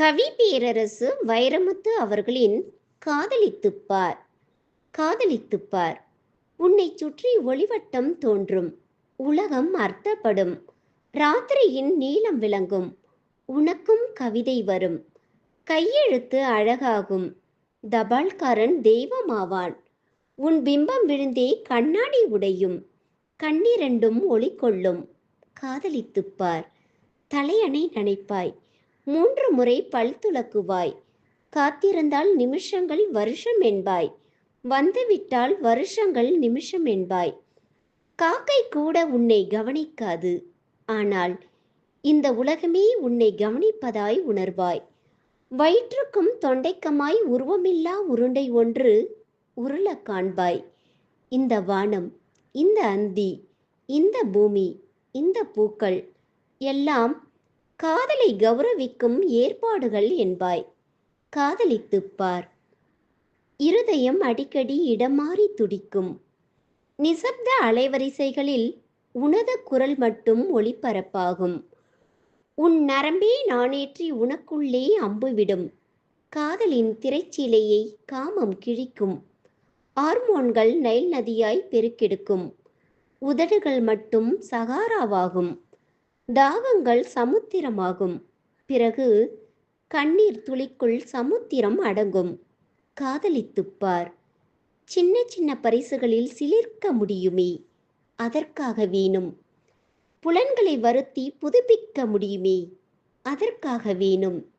கவி பேரரசு வைரமுத்து அவர்களின் காதலித்துப்பார். காதலித்துப்பார். உன்னை சுற்றி ஒளிவட்டம் தோன்றும். உலகம் அர்த்தப்படும். ராத்திரியின் நீளம் விளங்கும். உனக்கும் கவிதை வரும். கையெழுத்து அழகாகும். தபால்காரன் தெய்வமாவான். உன் பிம்பம் விழுந்தே கண்ணாடி உடையும். கண்ணிரண்டும் ஒளி கொள்ளும் காதலித்துப்பார். தலையணை நினைப்பாய். மூன்று முறை பல் துலக்குவாய். காத்திருந்தால் நிமிஷங்கள் வருஷம் என்பாய் வந்துவிட்டால் வருஷங்கள் நிமிஷம் என்பாய் காக்கை கூட உன்னை கவனிக்காது. ஆனால் இந்த உலகமே உன்னை கவனிப்பதாய் உணர்வாய். வயிற்றுக்கும் தொண்டைக்குமாய் உருவமில்லா உருண்டை ஒன்று உருள காண்பாய். இந்த வானம் இந்த அந்தி இந்த பூமி இந்த பூக்கள் எல்லாம் காதலை கௌரவிக்கும் ஏற்பாடுகள் என்பாய். காதலித்துப்பார். இருதயம் அடிக்கடி இடமாறி துடிக்கும். நிசப்த அலைவரிசைகளில் உனது குரல் மட்டும் ஒளிபரப்பாகும். உன் நரம்பே நானேற்றி உனக்குள்ளே அம்புவிடும். காதலின் திரைச்சீலையை காமம் கிழிக்கும். ஹார்மோன்கள் நைல் நதியாய் பெருக்கெடுக்கும். உதடுகள் மட்டும் சகாராவாகும். தாகங்கள் சமுத்திரமாகும். பிறகு கண்ணீர் துளிக்குள் சமுத்திரம் அடங்கும். காதலித்துப்பார். சின்ன சின்ன பரிசுகளில் சிலிர்க்க முடியுமே? அதற்காக வேணும். புலன்களை வருத்தி புதுப்பிக்க முடியுமே? அதற்காக வேணும்.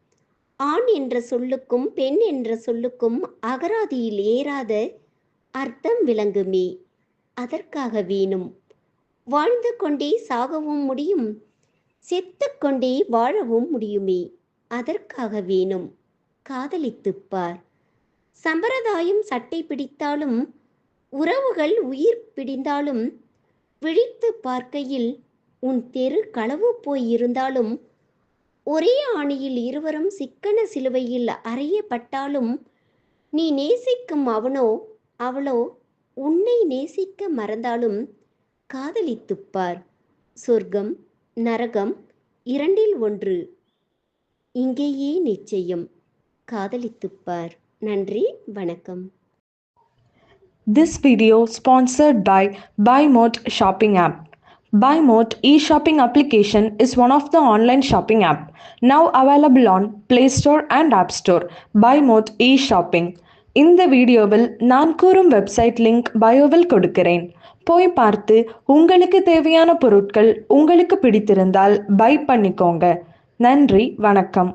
ஆண் என்ற சொல்லுக்கும் பெண் என்ற சொல்லுக்கும் அகராதியில் ஏறாத அர்த்தம் விளங்குமே? அதற்காக வேணும். வாழ்ந்து கொண்டே சாகவும் முடியும். செத்துக்கொண்டே வாழவும் முடியுமே? அதற்காக வேணும். காதலித்துப்பார். சம்பிரதாயம் சட்டை பிடித்தாலும் உறவுகள் உயிர் பிடிந்தாலும் விழித்து பார்க்கையில் உன் தெரு களவு போய் இருந்தாலும் ஒரே ஆணியில் இருவரும் சிக்கன சிலுவையில் அறையப்பட்டாலும் நீ நேசிக்கும் அவனோ அவளோ உன்னை நேசிக்க மறந்தாலும் காதலித்துப்பார். சொர்க்கம் நரகம் இரண்டில் ஒன்று இங்கேயே நிச்சயம் காதலித்துப்பார் நன்றி வணக்கம் This video sponsored by BuyMote shopping app. BuyMote e-shopping application is one of the online shopping app now available on Play Store and App Store. BuyMote e-shopping. இந்த வீடியோவில் நான் கூறும் வெப்சைட் லிங்க் பயோவில் கொடுக்கிறேன். போய் பார்த்து உங்களுக்கு தேவையான பொருட்கள் உங்களுக்கு பிடித்திருந்தால் பை பண்ணிக்கோங்க. நன்றி வணக்கம்.